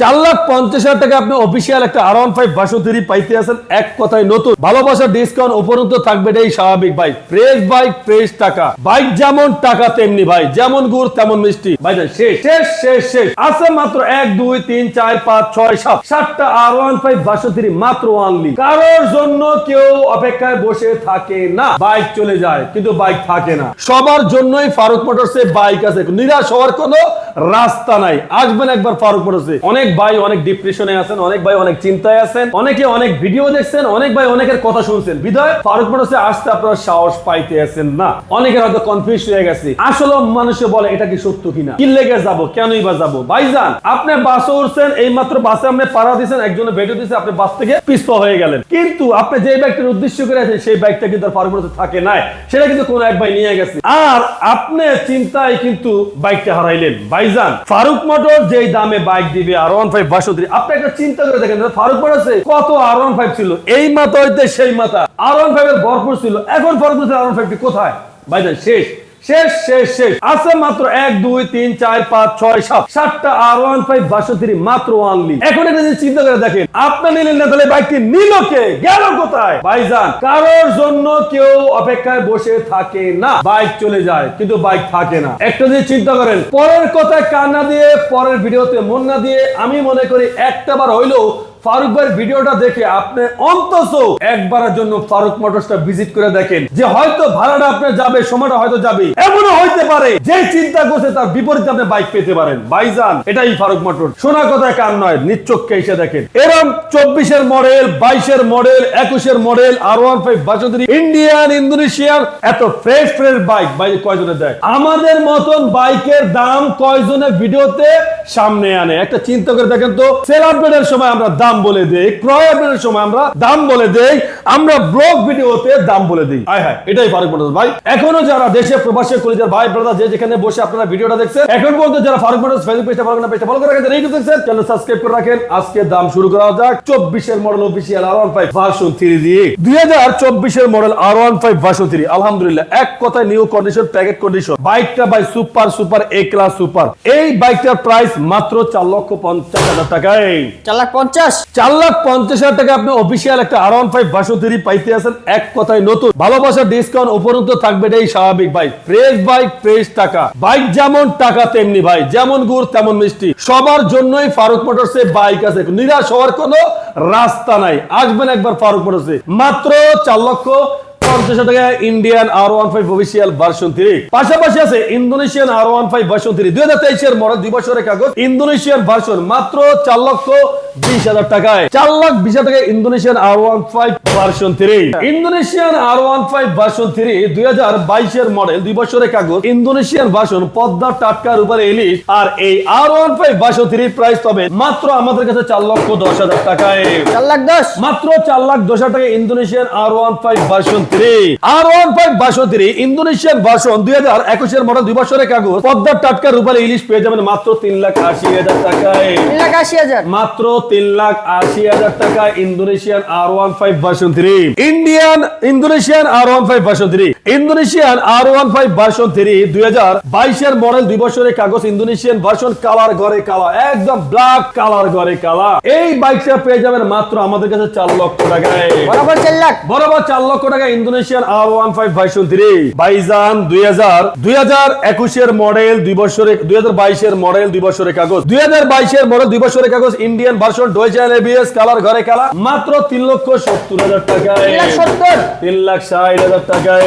চার লাখ পঞ্চাশ হাজার টাকা আপনি অফিসিয়াল একটা আর ওয়ান ফাইভ বাসন্তী পাইতে আছেন। এক কথায় নতুন। ভালোবাসার ডিসকাউন্ট উপরন্ত থাকবে এটাই স্বাভাবিক ভাই। ফ্রেশ বাইক ফ্রেশ টাকা। বাইক যেমন টাকা, তেমনি ভাই। যেমন গুড়, তেমন মিষ্টি। ভাই শেষ। শেষ শেষ শেষ। আছে মাত্র এক, দুই, তিন, চার, পাঁচ, ছয়, সাত। সাতটা আর ওয়ান ফাইভ বাসন্তী মাত্র ওয়ানলি কারোর জন্য কেউ অপেক্ষায় বসে থাকে না। বাইক চলে যায়, কিন্তু বাইক থাকে না। সবার জন্যই ফারুক মোটরসে বাইক আছে। নিরাশ হওয়ার কোনো রাস্তা নাই। আসবেন একবার ফারুক মোটরসে অনেক ভাই অনেক ডিপ্রেশনে আছেন, অনেক ভাই অনেক চিন্তায় আছেন, অনেকে অনেক ভিডিও দেখছেন, অনেক ভাই অনেকের কথা শুনছেন। বিধায় ফারুক মোটরসে আসতে আপনারা সাহস পাইতে আছেন না। অনেকের হয়তো কনফিউজ হয়ে গেছে। আসলে মানুষে বলে, এটা কি সত্য কিনা? কি লেগে যাব? কেনই বা যাব? ভাইজান, আপনি বাসে উঠছেন এই মাত্র বাসে আপনি পাড়া দিয়েছেন একজনে ভিডিও দিয়েছে আপনি বাস থেকে পিস্ত হয়ে গেলেন। কিন্তু আপনি যে ব্যাগটির উদ্দেশ্য করে আছেন, সেই ব্যাগটা কিন্তু ফারুক মোটরসে থাকে নাই। সেটা কিন্তু কোন এক ভাই নিয়ে গেছে। আর আপনি চিন্তায় কিন্তু বাইকটা হারাইলেন। ভাইজান, ফারুক মোটর যেই দামে বাইক দিবে আর ওয়ান ফাইভ বাসন্তী আপনি একটা চিন্তা করে দেখেন ফারুক আছে কত আর ওয়ান ফাইভ ছিল? এই মাথা হইতে সেই মাথা। আর ওয়ান ফাইভ এর ভরপুর ছিল। এখন ফারুক মোটর আর ওয়ান ফাইভটি কোথায়? ভাইজান, শেষ। শেষ শেষ শেষ। আছে মাত্র এক, দুই, তিন, চার, পাঁচ, ছয়, সাত। সাতটা আর ওয়ান ফাইভ বাসন্তী মাত্র ওয়ানলি এখন এটা চিন্তা করে দেখেন, আপনি নিলেন না, তাহলে বাইকটি নিল কে? গেল কোথায়? ভাইজান, কারোর জন্য কেউ অপেক্ষায় বসে থাকে না। বাইক চলে যায়, কিন্তু বাইক থাকে না। একটা যদি চিন্তা করেন, পরের কথায় কান্না দিয়ে, পরের ভিডিওতে মন না দিয়ে, আমি মনে করি একটা বার হইলেও ফারুক ভাইয়ের ভিডিওটা দেখে আপনি অন্তত একবারের জন্য ফারুক মোটরসটা ভিজিট করে দেখেন যে হয়তো ভাড়াটা আপনার যাবে, সময়টা হয়তো যাবে। এমনও হইতে পারে যে চিন্তা করছে তার বিপরীতে আপনি বাইক পেতে পারেন। বাইজান এটাই ফারুক মোটর শোনা কথায় কান নয় নিচ্চককে এসে দেখেন। এরম চব্বিশের মডেল বাইশের মডেল একুশের মডেল আর ওয়ান ফাইভ বাসন্তী ইন্ডিয়ান ইন্দোনেশিয়ার এত ফ্রেশ ফ্রেশ বাইক বাইক কয়জনে দেয়? আমাদের মতন বাইকের দাম কয়জনে ভিডিওতে সামনে আনে? একটা চিন্তা করে দেখেন তো সেল আপডেটের সময় আমরা দাম বলে দেই ক্রয় আপডেটের সময় আমরা দাম বলে দেই আমরা ব্লগ ভিডিওতে দাম বলে দিই। হায় হায়। এটাই ফারুক মোটরস ভাই। এখনও যারা দেশে প্রবাসে কলিজার ভাই ব্রাদার যে যেখানে বসে আপনারা ভিডিওটা দেখছেন এখন পর্যন্ত যারা ফারুক মোটরস ফেসবুক পেজটা ফলো করেন পেজটা ফলো করে রাখেন ইউটিউব দেখছেন চ্যানেল সাবস্ক্রাইব করে রাখেন। আজকে দাম শুরু করা যাক 24 এর model official R one five version three দিয়ে দুই হাজার চব্বিশের model R one five version three আলহামদুলিল্লাহ এক কথায় নিউ কন্ডিশন প্যাকেট কন্ডিশন বাইকটা ভাই super super A class super এই বাইকটার প্রাইস মাত্র চার লক্ষ পঞ্চাশ হাজার টাকায়। চার লাখ পঞ্চাশ? চার লাখ পঞ্চাশ হাজার টাকা আপনি অফিসিয়াল একটা আর ওয়ান ফাইভ পাইতে আছেন। এক কথায় নতুন। ডিসকাউন্ট উপরন্ত থাকবে এটাই স্বাভাবিক ফ্রেশ বাইক ফ্রেশ টাকা। বাইক যেমন টাকা, তেমনি ভাই। যেমন গুড়, তেমন মিষ্টি। সবার জন্যই ফারুক বাইক আছে। নিরাশ হওয়ার রাস্তা নাই। আসবেন একবার ফারুক মাত্র চার lakh Indian R one five official version three পাশাপাশি আছে Indonesian R one five version three দুই হাজার তেইশের মডেল, দুই বছরের কাগজ। ইন্দোনেশিয়ান ভার্সন মাত্র চার লক্ষ বিশ হাজার টাকায় চার লাখ বিশ হাজার টাকা Indonesian R one five version three Indonesian R one five version three দুই হাজার বাইশের মডেল দুই বছরের কাগজ ইন্দোনেশিয়ান ভার্সন পদ্মা টাটকার উপরে ইলিশ আর এই R one five version three price তবে মাত্র আমাদের কাছে চার লক্ষ দশ হাজার টাকায়। চার লাখ দশ? মাত্র চার লাখ দশ হাজার টাকা Indonesian R one five version three R one five version three Indonesian version দুই হাজার একুশের মডেল দুই বছরের কাগজ পদ্মার টাটকা রূপালী ইলিশ পেয়ে যাবেন মাত্র তিন লাখ আশি হাজার টাকায়। তিন লাখ আশি হাজার। মাত্র তিন লাখ আশি হাজার টাকা Indonesian R one five version three. Indian, Indonesian R one five version three. Indonesian R one five version three দুই হাজার বাইশের মডেল দুই বছরের কাগজ ইন্দোনেশিয়ান ভার্সন কালার ঘরে কালা একদম ব্ল্যাক কালার ঘরে কালা। এই বাইকটা পেয়ে যাবেন মাত্র আমাদের কাছে চার লক্ষ টাকায়। বরাবর চার লাখ। বরাবর চার লক্ষ টাকা Indonesian R one five version three বাইজান দুই হাজার দুই হাজার একুশের মডেল দুই বছরের দুই হাজার বাইশের মডেল দুই বছরের কাগজ। দুই হাজার বাইশের মডেল দুই বছরের কাগজ ইন্ডিয়ান ভার্সন ডোয়েচাল এবিএস কালার ঘরে কালা। মাত্র তিন লক্ষ সত্তর হাজার টাকায়। তিন লাখ ষাট হাজার টাকায়।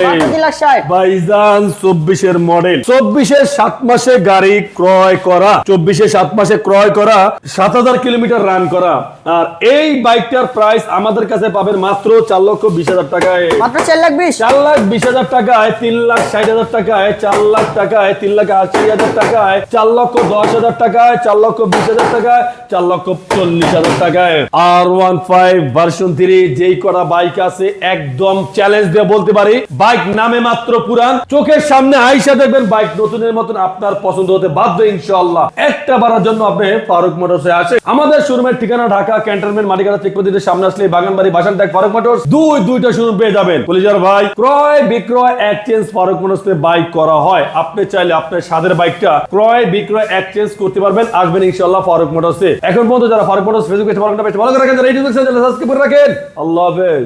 বাইজান চব্বিশের মডেল। চব্বিশের সাত মাসে গাড়ি ক্রয় করা চব্বিশে সাত মাসে ক্রয় করা সাত হাজার কিলোমিটার রান করা। আর এই বাইকটার প্রাইস আমাদের কাছে পাবেন মাত্র চার লক্ষ বিশ হাজার টাকায়। মাত্র চার লাখ বিশ। চার লাখ বিশ হাজার টাকায় তিন লাখ ষাট হাজার টাকায় চার লাখ টাকায় তিন লাখ আশি হাজার টাকায় চার লক্ষ দশ হাজার টাকায় চার লক্ষ বিশ হাজার টাকায় চার লক্ষ চল্লিশ চল্লিশ হাজার টাকায়। R one five version three যেই করা বাইক আছে একদম চ্যালেঞ্জ দিয়ে বলতে পারি। বাইক নামে মাত্র পুরান চোখের সামনে আইসা দেখবেন, বাইক নতুনের মতন আপনার পছন্দ হতে বাধ্য, ইনশাআল্লাহ। একটা বারের জন্য আপনি ফারুক মোটরসে আসে আমাদের শোরুমের ঠিকানা ঢাকা, ক্যান্টনমেন্ট মাটিকাটা চেক পদ্ধতির সামনে আসলে বাগানবাড়ি বাসান ট্যাগ ফারুক মোটরস। দুই, দুইটা শোরুম পেয়ে যাবেন। পুলিশার ভাই, ক্রয়, বিক্রয় এক্সচেঞ্জ ফারুক মোটরসে বাইক করা হয়। আপনি চাইলে আপনার স্বাদের বাইকটা ক্রয়, বিক্রয় এক্সচেঞ্জ করতে পারবেন। আসবেন ইনশাআল্লাহ ফারুক মোটরসে। এখন পর্যন্ত যারা ফারুক মোটরস ফেসবুক ফলো করে রাখেন, যারা ইউটিউব সাবস্ক্রাইব করে রাখেন। আল্লাহ হাফেজ।